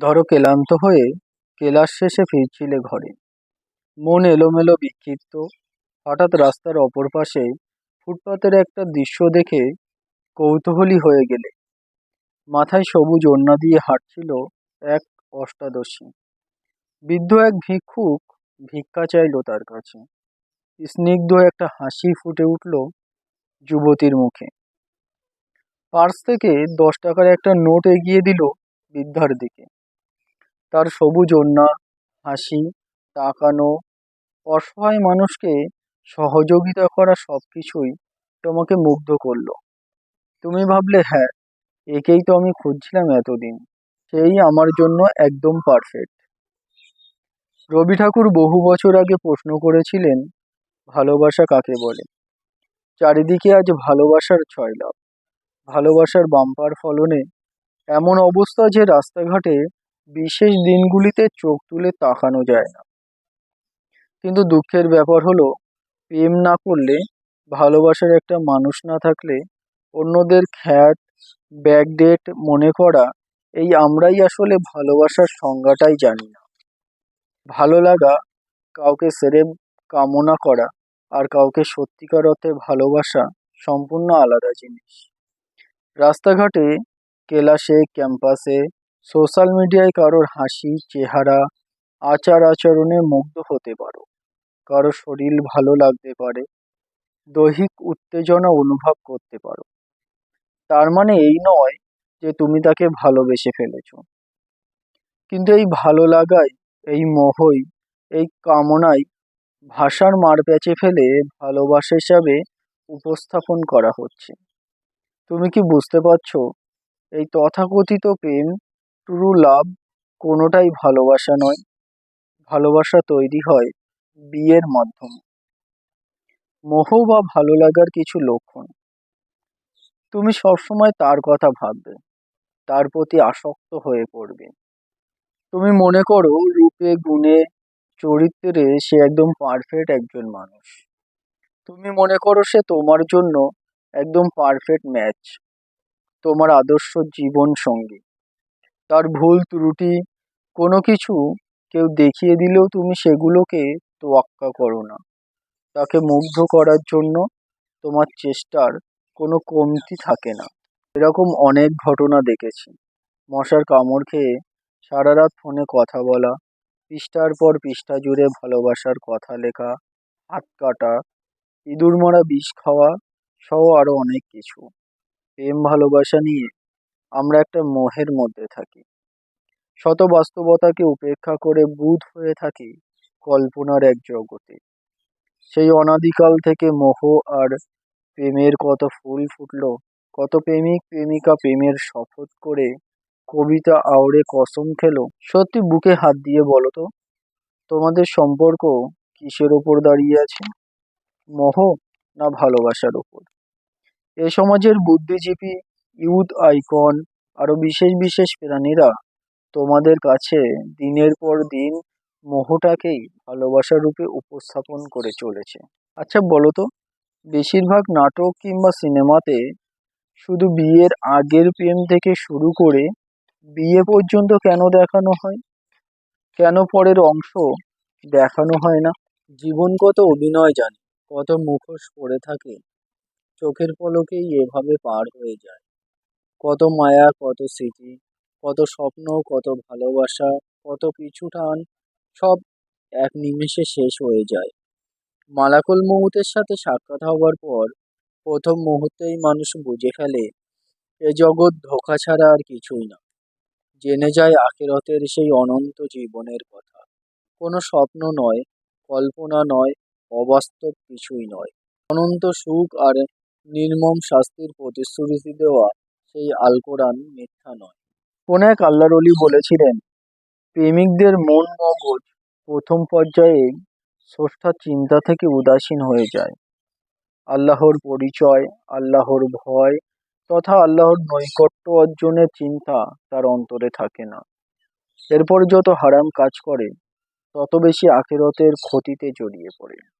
ধরো ক্লান্ত হয়ে ক্লাস শেষে ফিরছিলে ঘরে। মন এলোমেলো বিক্ষিপ্ত। হঠাৎ রাস্তার অপর পাশে ফুটপাতের একটা দৃশ্য দেখে কৌতূহলী হয়ে গেলে। মাথায় সবুজ ওড়না দিয়ে হাঁটছিল এক অষ্টাদশী। বৃদ্ধ এক ভিক্ষুক ভিক্ষা চাইল তার কাছে। স্নিগ্ধ একটা হাসি ফুটে উঠল যুবতীর মুখে। পার্স থেকে দশ টাকার একটা নোট এগিয়ে দিল বৃদ্ধার দিকে। তার সবুজ ওড়না, হাসি, তাকানো, অসহায় মানুষকে সহযোগিতা করা সব কিছুই তোমাকে মুগ্ধ করল। তুমি ভাবলে হ্যাঁ একেই তো আমি খুঁজছিলাম এতদিন। সেই আমার জন্য একদম পারফেক্ট রবি ঠাকুর বহু বছর আগে প্রশ্ন করেছিলেন, ভালোবাসা কাকে বলে? চারিদিকে আজ ভালোবাসার ছয়লাভ। ভালোবাসার বাম্পার ফলনে এমন অবস্থা যে রাস্তাঘাটে বিশেষ দিনগুলিতে চোখ তুলে তাকানো যায় না। কিন্তু দুঃখের ব্যাপার হলো, প্রেম না করলে, ভালোবাসার একটা মানুষ না থাকলে, অন্যদের খ্যাত ব্যাকডেট মনে করা, এই আমরাই আসলে ভালোবাসার সংজ্ঞাটাই জানি না। ভালো লাগা, কাউকে সেরে কামনা করা, আর কাউকে সত্যিকার অর্থে ভালোবাসা সম্পূর্ণ আলাদা জিনিস। রাস্তাঘাটে, কেলাসে, ক্যাম্পাসে সোশ্যাল মিডিয়ায় কারোর হাসি, চেহারা, আচার আচরণে মুগ্ধ হতে পারো। কারও শরীর ভালো লাগতে পারে, দৈহিক উত্তেজনা অনুভব করতে পারো। তার মানে এই নয় যে তুমি তাকে ভালোবেসে ফেলেছ। কিন্তু এই ভালো লাগায়, এই মোহই, এই কামনাই ভাষার মার প্যাচে ফেলে ভালোবাসা হিসাবে উপস্থাপন করা হচ্ছে। তুমি কি বুঝতে পারছ? এই তথাকথিত প্রেম ট্রু লাভ কোনোটাই ভালোবাসা নয়। ভালোবাসা তৈরি হয় বিয়ের মাধ্যমে। মোহ বা ভালো লাগার কিছু লক্ষণ। তুমি সবসময় তার কথা ভাববে, তার প্রতি আসক্ত হয়ে পড়বে। তুমি মনে করো রূপে, গুণে, চরিত্রে সে একদম পারফেক্ট একজন মানুষ। তুমি মনে করো সে তোমার জন্য একদম পারফেক্ট ম্যাচ তোমার আদর্শ জীবন সঙ্গী তার ভুল, ত্রুটি, কোনো কিছু কেউ দেখিয়ে দিলেও তুমি সেগুলোকে তোয়াক্কা করো না। তাকে মুগ্ধ করার জন্য তোমার চেষ্টার কোনো কমতি থাকে না। এরকম অনেক ঘটনা দেখেছি। মশার কামড় খেয়ে সারা রাত ফোনে কথা বলা, পৃষ্ঠার পর পৃষ্ঠা জুড়ে ভালোবাসার কথা লেখা, হাত কাটা, ইঁদুর মারা বিষ খাওয়া সহ আরও অনেক কিছু। প্রেম ভালোবাসা নিয়ে আমরা একটা মোহের মধ্যে থাকি। শত বাস্তবতাকে উপেক্ষা করে বুধ হয়ে থাকি কল্পনার এক জগতে। সেই অনাদিকাল থেকে মোহ আর প্রেমের কত ফুল ফুটলো, কত প্রেমিক প্রেমিকা প্রেমের শপথ করে কবিতা আওড়ে কসম খেলো। সত্যি বুকে হাত দিয়ে বলো তো, তোমাদের সম্পর্ক কিসের ওপর দাঁড়িয়ে আছে? মোহ না ভালোবাসার ওপর? এ সমাজের বুদ্ধিজীবী ইউথ আইকন আরও বিশেষ বিশেষ প্রাণীরা তোমাদের কাছে দিনের পর দিন মোহটাকেই ভালোবাসা রূপে উপস্থাপন করে চলেছে। আচ্ছা বলো তো, বেশিরভাগ নাটক কিংবা সিনেমাতে শুধু বিয়ের আগের প্রেম থেকে শুরু করে বিয়ে পর্যন্ত কেন দেখানো হয়? কেন পরের অংশ দেখানো হয় না? জীবন কত অভিনয় জানে, কত মুখোশ পড়ে থাকে, চোখের পলকেই এভাবে পার হয়ে যায়। কত মায়া, কত স্মৃতি, কত স্বপ্ন, কত ভালোবাসা, কত পিছু টান, সব এক নিমেষে শেষ হয়ে যায়। মালাকুল মৌতের সাথে সাক্ষাৎ হওয়ার পর প্রথম মুহূর্তেই মানুষ বুঝে ফেলে, এ জগৎ ধোকা ছাড়া আর কিছুই না। জেনে যায় আখেরতের সেই অনন্ত জীবনের কথা। কোনো স্বপ্ন নয়, কল্পনা নয়, অবাস্তব কিছুই নয়। অনন্ত সুখ আর নির্মম শাস্তির প্রতিশ্রুতি দেওয়া সেই আল কোরআন মিথ্যা নয়। কোন এক আল্লাহর অলি বলেছিলেন, প্রেমিকদের মন মগজ প্রথম পর্যায়ে স্রষ্টার চিন্তা থেকে উদাসীন হয়ে যায়। আল্লাহর পরিচয়, আল্লাহর ভয় তথা আল্লাহর নৈকট্য অর্জনের চিন্তা তার অন্তরে থাকে না। এরপর যত হারাম কাজ করে, তত বেশি আখেরতের ক্ষতিতে জড়িয়ে পড়ে।